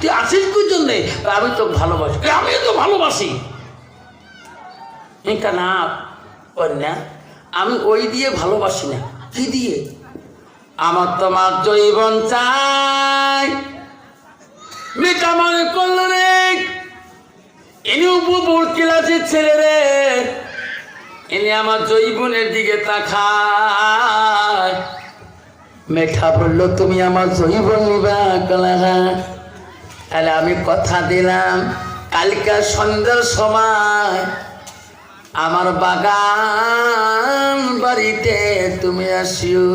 তুই আসিস কি জন্যে? আমি তো ভালোবাসি। "এ, আমিও তো ভালোবাসি। এটা না কন্যা আমি ওই দিয়ে ভালোবাসি না। কি দিয়ে? আমার তোমার জৈবন চাই। মেটা মনে করল রে। ইনি উপর ক্লাসের ছেলে রে। ইনি আমার জৈবনের দিকে তাকায়। মেঠা বলল তুমি আমার জৈবন নিবা কলাহা তাহলে আমি কথা দিলাম কালকা সন্ধ্যার সময় আমার বাগান বাড়িতে তুমি আসিও।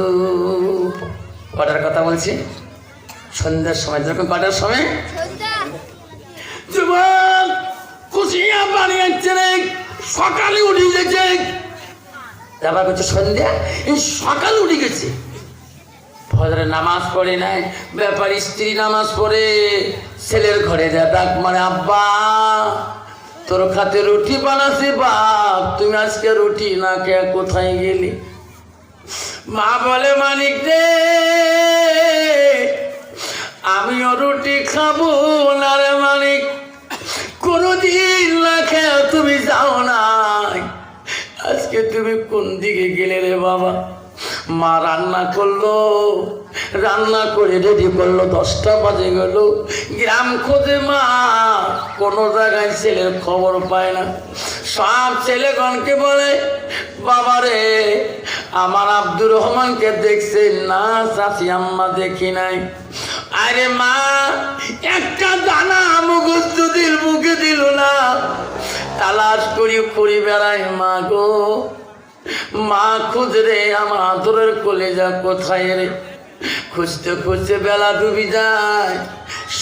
কটার কথা বলছি? সন্ধ্যার সময় যখন কটার সময়? যুবক খুশিয়া বাড়ি আসছে সকালে উঠে গেছে। তারপর করছে সন্ধ্যা? সকালে উঠে গেছে। ফজরে নামাজ পড়ে নাই, ব্যাপার স্ত্রী নামাজ পড়ে, ছেলের ঘরে যা ডাক মানে আব্বা, তোর খাতে রুটি বানাসি বাপ, তুমি আজকে রুটি না কে কোথায় গেলি? মা বলে, মানিক রে, আমিও রুটি খাব না রে মানিক। কোনোদিন না খেয়ে তুমি যাও না আজকে তুমি কোন দিকে গেলে রে বাবা? মা রান্না করল, রান্না করে রেডি করল, দশটা বাজে গেল। গ্রাম খোঁজে মা, কোনো জায়গায় ছেলের খবর পায় না। সব ছেলেগণকে বলে বাবা রে আমার আব্দুর রহমানকে দেখছে? না, চাচি, আম্মা দেখি নাই। আরে মা, একটা দানা মুখস্থ দিল, মুখে দিল না। তালাশ করি করি বেড়াই মা গো। মা খুঁজরে আমার আদরের কলেজা কোথায় রে? খুঁজতে খুঁজতে বেলা ডুবি যায়।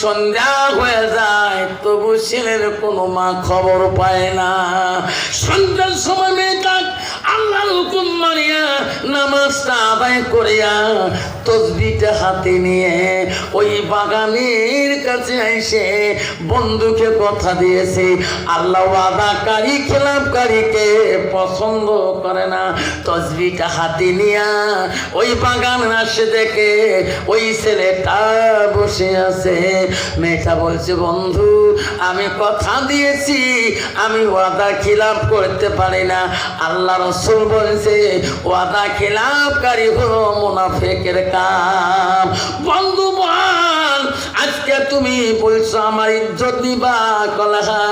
সন্ধ্যা হয়ে যায়, তবু ছেলের কোনো মা খবর পায় না। সন্ধ্যার সময় মেয়েটা আল্লাহর হুকুম মানিয়া নামাজটা আদায় করিয়া তসবিটা হাতে নিয়ে ওই বাগানের কাছে এসে বন্ধুকে কথা দিয়েছে, আল্লাহ আদাকারী খেলাপকারীকে পছন্দ করে না। তসবিটা হাতে নিয়া ওই বাগান আসে দেখে ওই ছেলেটা বসে আছে। মেয়েটা বলছে, বন্ধু, আমি কথা দিয়েছি, আমি ওয়াদা খিলাপ করতে পারি না। আল্লাহ রসুল বলছে, ওয়াদা খিলাপকারী হলো মুনাফেকের কাম। বন্ধু আজকে তুমি বলছো আমার ইজ্জত দিবা, কলাহা।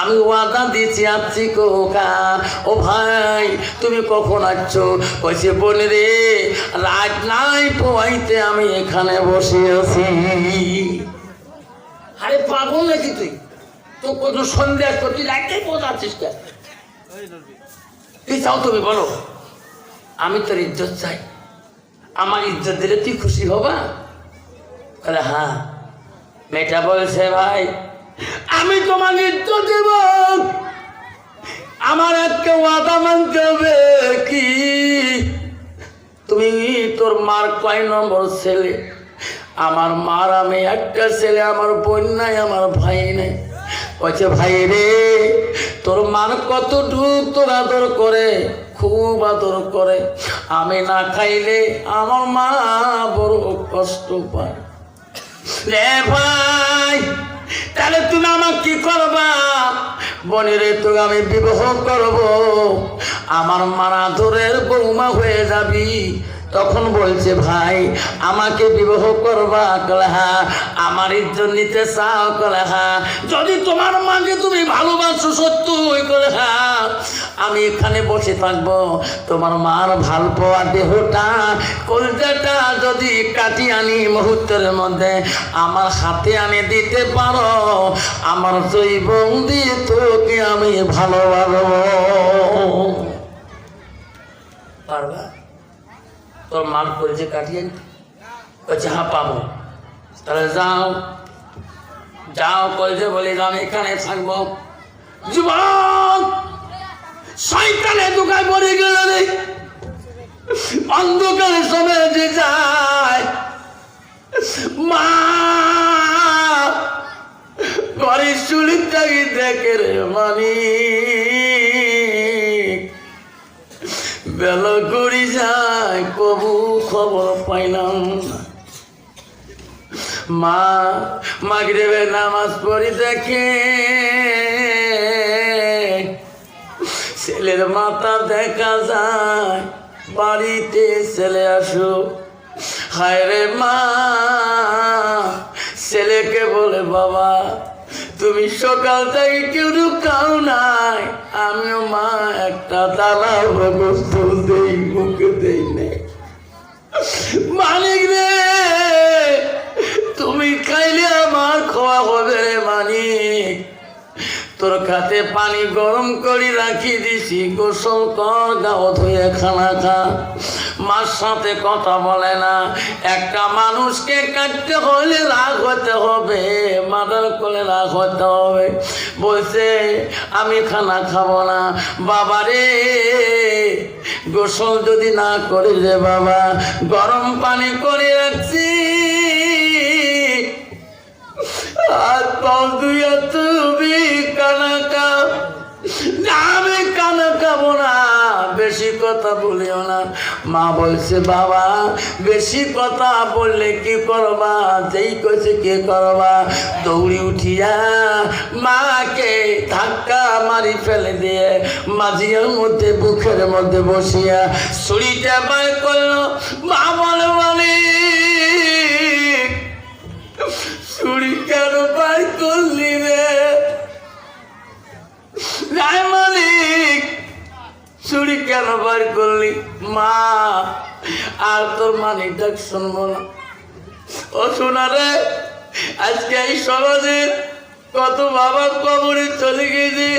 আমি ওয়াদা দিয়েছি, আছি কোকা। ও ভাই, তুমি কখন আসছো? কইছে বোন রে, রাত নাই, পোয়াইতে আমি এখানে বসে আছি। আরে পাগল নাকি তুই? তো কত সন্ধ্যা করছিস রাখতে বোঝাচ্ছিস কেন? কি চাও তুমি, বলো। আমি তোর ইজ্জত চাই। আমার ইজ্জত দিলে তুই খুশি হবা? বলে হ্যাঁ। মেয়েটা বলছে, ভাই, আমি তোমাকে ইজ্জত দেব। আমার একটা ওয়াদা মানতে হবে কি? তুমি তোর মার কয় নম্বর ছেলে? আমার মার, আমি একটা ছেলে, আমার বোন নাই, আমার ভাই নাই। বলছে, ভাই রে, তোর মার কত ডুব তোর আদর করে, খুব আদর করে। আমি না খাইলে আমার মা বড় কষ্ট পায়। ভাই, তাহলে তুমি আমার কি করবা? বনিরে তো আমি বিবাহ করব। আমার মারা ধরের বৌমা হয়ে যাবি। তখন বলছে, ভাই, আমাকে বিবাহ করবা, কলাহা। আমার ইজ্জত নিতে চাও, কলাহা। যদি তোমার মাকে তুমি ভালোবাসো সত্য ওই কলাহা। আমি এখানে বসে থাকব। তোমার মার ভালো পাওয়া দেহটা, কলজাটা যদি কাটি আনি মুহূর্তের মধ্যে, আমার হাতে আনি দিতে পারো। আমার জৈবন দিয়ে তোকে আমি ভালোবাসবো। তোর মার করেছে কাটিয়ে বলছে হ্যাঁ পাবো। তাহলে যাও। যাও কলেজে বলে আমি এখানে থাকব। যুবক শয়তানে দোকায় পড়ে গেল রে। অন্ধকারে সময় যে যায়। মা, ঘরের চুলিটাকে দেখে রে মানি। বেলা করি যায়, কবু খবর পাইলাম। মা মাগরিবের নামাজ পড়ি দেখে। ছেলের মাথা দেখা যায়, বাড়িতে ছেলে আসো। হায় রে মা, ছেলেকে বলে বাবা তুমি সকাল থেকে কেউ খাও নাই। আমিও মা, একটা তালা গোস্ত দেই, মুখে দেই নাই মালিক রে, তুমি খাইলে আমার খাওয়া হবে রে মানিক তোর খাতে পানি গরম করে রাখি দিছি, গোসল কর, গাও ধুয়ে খানা খা। মার সাথে কথা বলে না, একটা মানুষকে কাটতে হলে রাগ হতে হবে, মাদার করলে রাগ হতে হবে। বলছে, আমি খানা খাব না। বাবা রে, গোসল যদি না করি রে বাবা, গরম পানি করে রাখছি। আর তুমি কানা কাপ না আমি কানা না বেশি কথা বলিও না। মা বলছে, বাবা, বেশি কথা বললে কি করবা? যেই কইছে কি করবা? দৌড়ি উঠিয়া মাকে ধাক্কা মারি ফেলে দিয়ে মাঝিয়ার মধ্যে, বুকের মধ্যে বসিয়া ছুরিটা বার করল। মা বলে মালিক ছুরি কেন পাই করলি রে। ছুরি কেন বার করলি? মা, আর তোর ডাক শুনব না। ও শোনা আজকে এই কত বাবা কবরে চলে গেছে।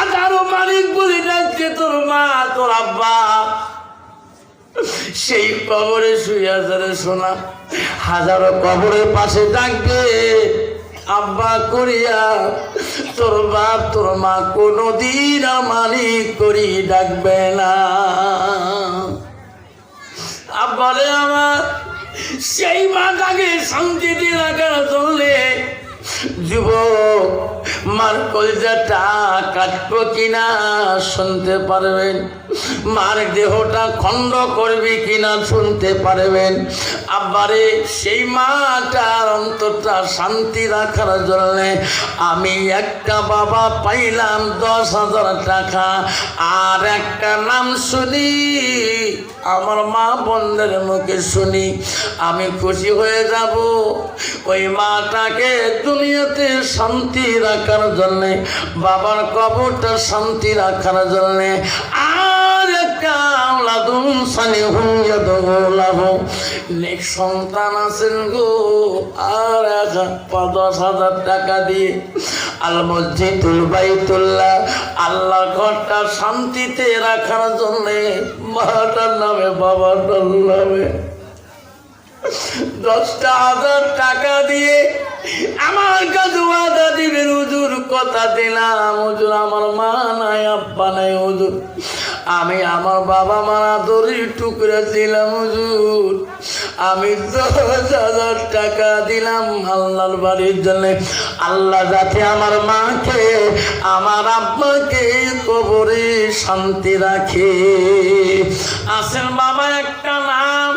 আঠারো মালিক বলে ডাকছে তোর মা, তোর আব্বা। সেই কবরে শুয়ে আছে রে সোনা। হাজারো কবরের পাশে ডাকবে আব্বা করিয়া, তোর বাপ, তোর মা কোনো দিন মালিক করি ডাকবে না। আব্বারে আমার, সেই মাটাকে শান্তিতে রাখার চললে যুবক মার কলজাটা কাটবো কিনা শুনতে পারবেন? মার দেহটা খণ্ড করবি কিনা শুনতে পারবেন? আবারে সেই মাটার অন্তরটা শান্তি রাখার জন্য আমি একটা বাবা পাইলাম দশ হাজার টাকা। আর একটা নাম শুনি, আমার মা বন্ধের মুখে শুনি, আমি খুশি হয়ে যাব। ওই মাটাকে দুনিয়াতে শান্তি রাখার জন্যে, বাবার কবরটা শান্তি রাখার জন্যে, আর একটা সন্তান আছেন গো, আর দশ হাজার টাকা দিয়ে। শান্তিতে রাখার জন্যে নামে বাবাটার নামে। দশটা হাজার টাকা দিয়ে আমার কাছে ওয়াদা দিবেন, হুজুর, কথা দিলাম, হুজুর, আমার মা নাই, আব্বা নাই, হুজুর। আমি আমার বাবা মারা দড়ি টুকরে দিলাম হুজুর। আমি দশ হাজার টাকা দিলাম আল্লাহর বাড়ির জন্য। আল্লাহ যাতে আমার মাকে, আমার আব্বাকে কবরে শান্তি রাখে। আসেন বাবা, একটা নাম।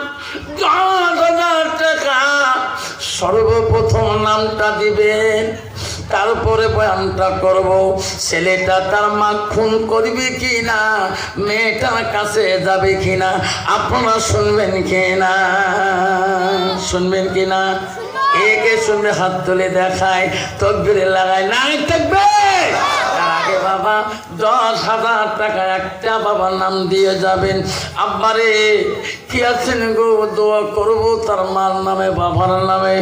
সর্বপ্রথম নামটা দিবেন, তারপরে বয়ানটা করব। ছেলেটা তার মা খুন করবে কি না মেয়েটার কাছে যাবে কি না আপনারা শুনবেন কি না শুনবেন কি না একে শুনবে, হাত তুলে দেখায়, তকবিরে লাগায়, নাই থাকবে বাবা, দশ হাজার টাকা একটা বাবার নাম দিয়ে যাবেন। আব্বারে, কি আছেন গো? দোয়া করব তার মার নামে, বাবার নামে।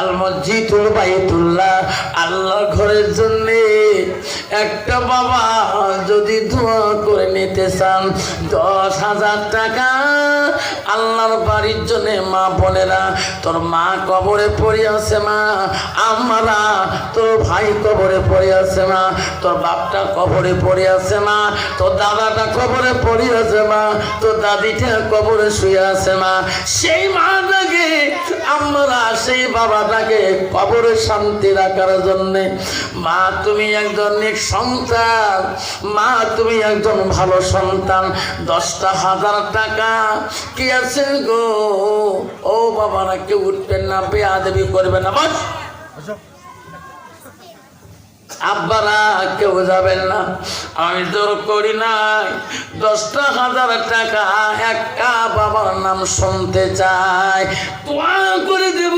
আল মসজিদুল বাইতুল্লাহ আল্লাহ ঘরের জন্য একটা বাবা যদি দোয়া করে নিতে চান, দশ হাজার টাকা আল্লাহর বাড়ির জন্য, মা বোনেরা, তোর মা কবরে পড়ে আছে মা, আমরা তোর ভাই কবরে পড়ে আছে মা, তোর বাপটা কবরে পড়ে আছে না তোর দাদাটা কবরে পড়ে আছে মা, তোর দাদিটা কবরে শুয়ে আছে মা। সেই মাটাকে আমরা, সেই বাবাটাকে কবরে শান্তি রাখার জন্য, মা তুমি একজন নিক সন্তান, মা তুমি একজন ভালো সন্তান, দশটা হাজার টাকা কি আছে গো? ও বাবারা, কেউ উঠবেন না বেয়া দেবী করবে না, বাস। আব্বারা কেউ যাবেন না। আমি জোর করি নাই। দশটা হাজার টাকা একটা বাবার নাম শুনতে চাই। দোয়া করে দেব।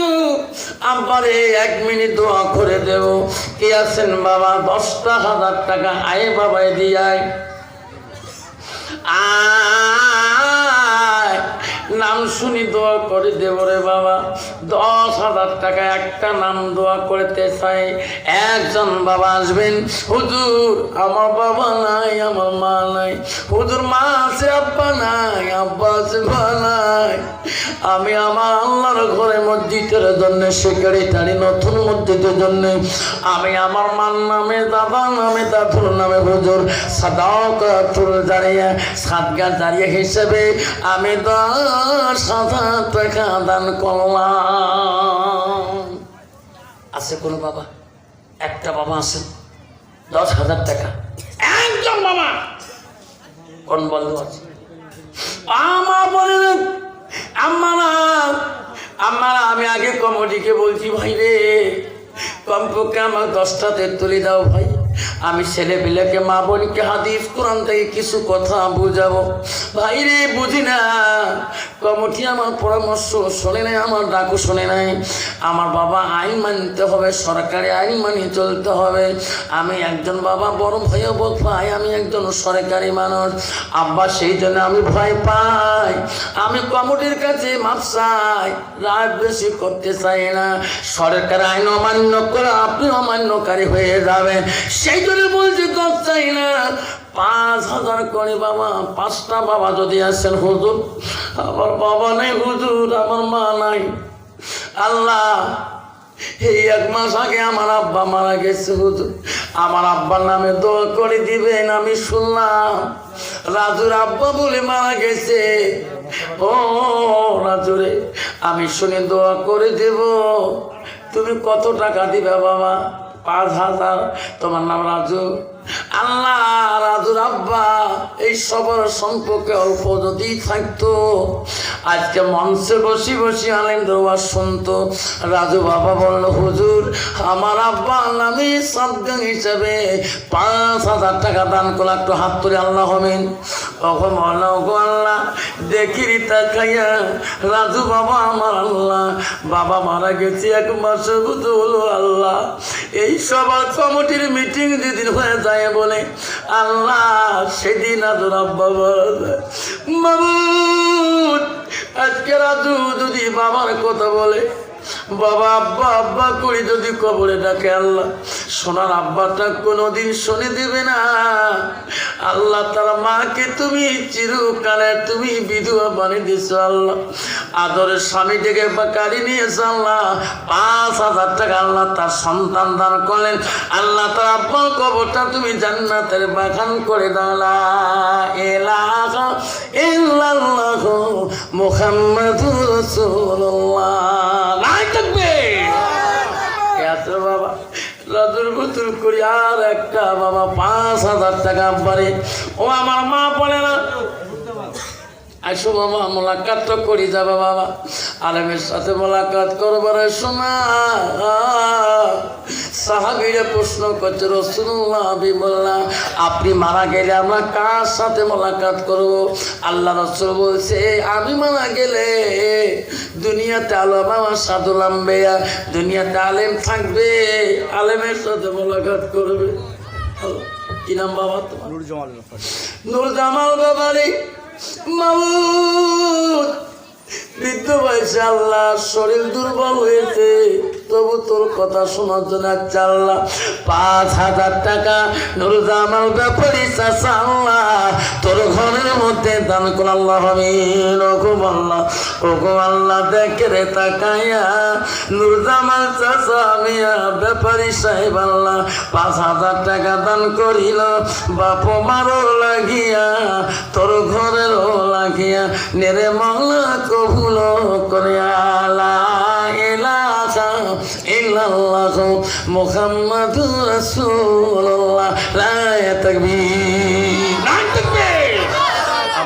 আব্বারে এক মিনিট দোয়া করে দেব। কি আছেন বাবা? দশটা হাজার টাকা আয় বাবাই দিয়ায়। আয় নাম শুনি দোয়া করে দেব রে বাবা। দশ হাজার টাকা একটা নাম দোয়া করতে চাই। একজন বাবা আসবেন, হুজুর, আমার বাবা নাই, আমার মা নাই। হুজুর, মা আছে, আব্বা নাই, আব্বা আছে, মা নাই। আমি আমার আল্লাহর ঘরে মসজিদের জন্য, সেক্রেটারি নতুন মসজিদের জন্য। আমি আমার মার নামে দাদা নামে, দাদুর নামে, হুজুর, সাদাকাতুল জারিয়া, সাদগা জারিয়া হিসেবে আমি দশ হাজার টাকা দান করলাম। আছে কোনো বাবা? একটা বাবা আছে, দশ হাজার টাকা। একজন বাবা। কোন বন্ধু আছে? আমার বলে আমারা আমারা আমি আগে কমিটিকে বলছি, ভাই রে। কমপক্ষে আমার দশটাতে তুলে দাও, ভাই। আমি ছেলে পিলেকে মা বোনকে হাদিস, কোরআন থেকে কিছু কথা বুঝাবো। ভাই রে বুঝি না? কমিটি আমার পরামর্শ শোনে নাই, আমার ডাকু শোনে নাই। আমার বাবা আইন মানতে হবে, সরকারি আইন মানিয়ে চলতে হবে। আমি একজন বাবা, বড় ভয়াবহ ভাই আমি একজন সরকারি মানুষ। আব্বা, সেই জন্য আমি ভয় পাই। আমি কমিটির কাছে মাপ চাই রাত বেশি করতে চাই না। সরকার আইন অমান্য করে আপনি অমান্যকারী হয়ে যাবেন। সেই জন্য বলছি তো চাই না, পাঁচ হাজার করে বাবা, পাঁচটা বাবা যদি আসেন হুজুর, আমার বাবা নাই হুজুর, আমার মা নাই। আল্লাহ, এই এক মাস আগে আমার আব্বা মারা গেছে হুজুর। আমার আব্বার নামে দোয়া করে দিবেন, আমি শুনলাম। রাজুর আব্বা বলে মারা গেছে। ও, রাজুরে, আমি শুনে দোয়া করে দেব। তুমি কত টাকা দিবে বাবা? পাঁচ হাজার তোমার নাম রাজু। রাজু বাবা হুজুর, আমার আব্বা পাঁচ হাজার টাকা দান করল। একটু হাত তুলে আল্লাহ হবেন তখন বলল গো আল্লাহ, দেখি তাকাইয়া রাজু বাবা আমার আল্লাহ, বাবা মারা গেছে এক মতো হলো আল্লাহ। এই কমিটির মিটিং যেদিন হয়ে যায় বলে আল্লাহ সেদিন বাবু আজকে রাজু যদি বাবার কথা বলে বাবা আব্বা আব্বা করে যদি কবরে ডাকে আল্লাহ। সোনার আব্বাটা কোনোদিন শুনে দেবে না। আল্লাহ তার মাকে তুমি চিরকালে তুমি বিধবা বানিয়ে দিছ আল্লাহ। আদরের স্বামী থেকে বা গাড়ি নিয়েছে আল্লাহ। পাঁচ হাজার টাকা আল্লাহ তার সন্তান দান করলেন। আল্লাহ তার আব্বার কবরটা তুমি জান্নাতের বাগান করে দাঁড়া এলাহা ইল্লাল্লাহ মুহাম্মাদুর রাসূলুল্লাহ। রাজুর করি আর একটা বাবা পাঁচ হাজার টাকা পারে। ও আমার মা পড়ে না আসো বাবা মোলাকাত তো করি যাবে বাবা। আলেমের সাথে মোলাকাত করবার শোনা। সাহাবিরা প্রশ্ন করছে রসুল্লাহ আবি বললাম আপনি মারা গেলে আমরা কার সাথে মোলাকাত করব? আল্লাহ রসুল বলছে আমি মারা গেলে দুনিয়াতে আলম আমার সাধু লাম্বে দুনিয়াতে আলেম থাকবে আলেমের সাথে মোলাকাত করবে। কি নাম বাবা তোমার? নুরজামাল নূর জামাল বাবারে। মামুদ বৃদ্ধ বয়সে আল্লাহ শরীর দুর্বল হয়েছে। তবু তোর কথা শোনার জন্য একটা আল্লাহ, পাঁচ হাজার টাকা নুর জামাল ব্যাপারি চাষা আল্লাহ। তোর ঘরের মধ্যে দান করে আল্লাহ হবে ওগম আল্লাহ ওগম আল্লাহ, দেখে রে তাকাইয়া নুর জামাল চাষা মিয়া ব্যাপারি সাহেব আল্লাহ, পাঁচ হাজার টাকা দান করিল। বাপ মারো লাগিয়া, তোর ঘরেরও লাগিয়া, নেরে মালা কবুল করে আলা ইলাহা ইল্লাল্লাহ মুহাম্মাদুর রাসূলুল্লাহ। লা তাকবীর।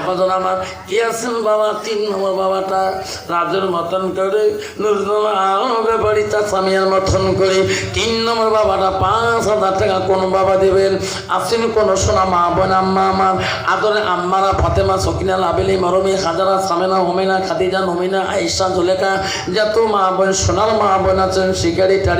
আব্বাজন আমার। কি আছেন বাবা? তিন নম্বর বাবাটা। রাজের মতন করে বাড়িটা স্বামীর মতন করে। তিন নম্বর বাবাটা পাঁচ হাজার টাকা কোন বাবা দেবেন। আসেন কোন সোনা মা, বোন, আম্মা আমার। আদরে আম্মারা ফাতেমা, সকিনা, লাবেলি, মরমি হাজারা সামেনা, হোমেনা, খাদিজা, নমিনা আইসা জুলেখা। যত মা, বোন, সোনার মা, বোন আছেন, শিকারি, টারি